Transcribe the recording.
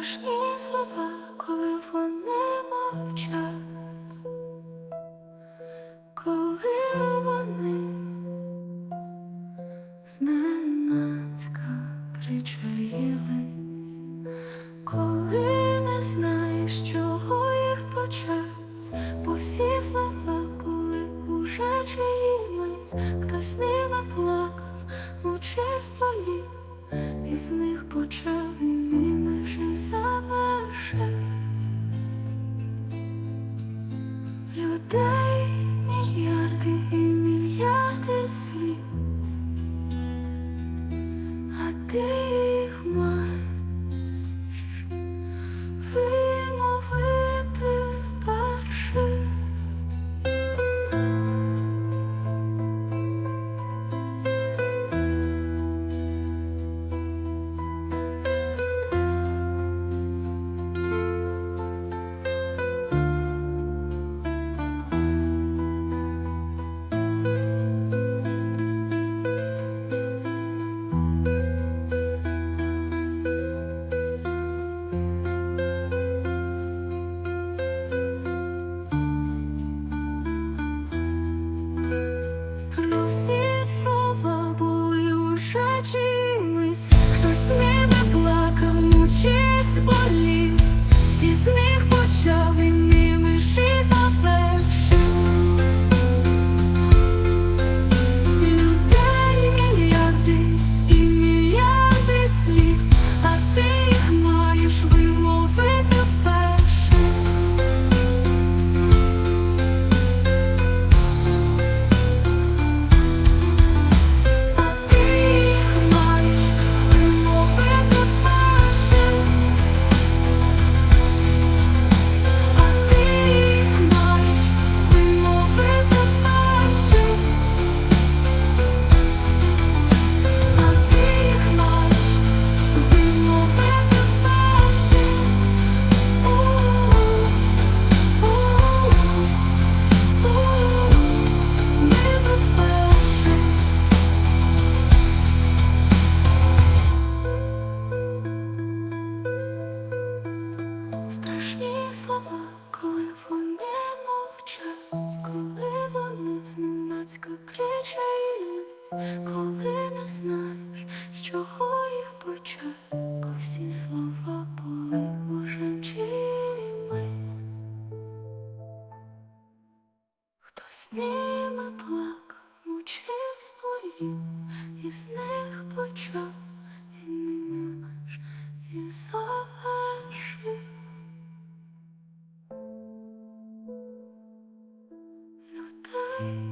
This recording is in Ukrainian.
страшні слова, коли вони мовчать, коли вони зненацька причаїлись, коли не знаєш, чого їх почать, бо всі слова були уже чиїмись, хтось ними плакав, мовчав споміг, і з них почав deep. Зненацька кричають, коли не знаєш, з чого їх почать, бо всі слова були уже чимось. Хтось ними плакав, мучився болів, і з них почав, і ними аж і завершив. Людей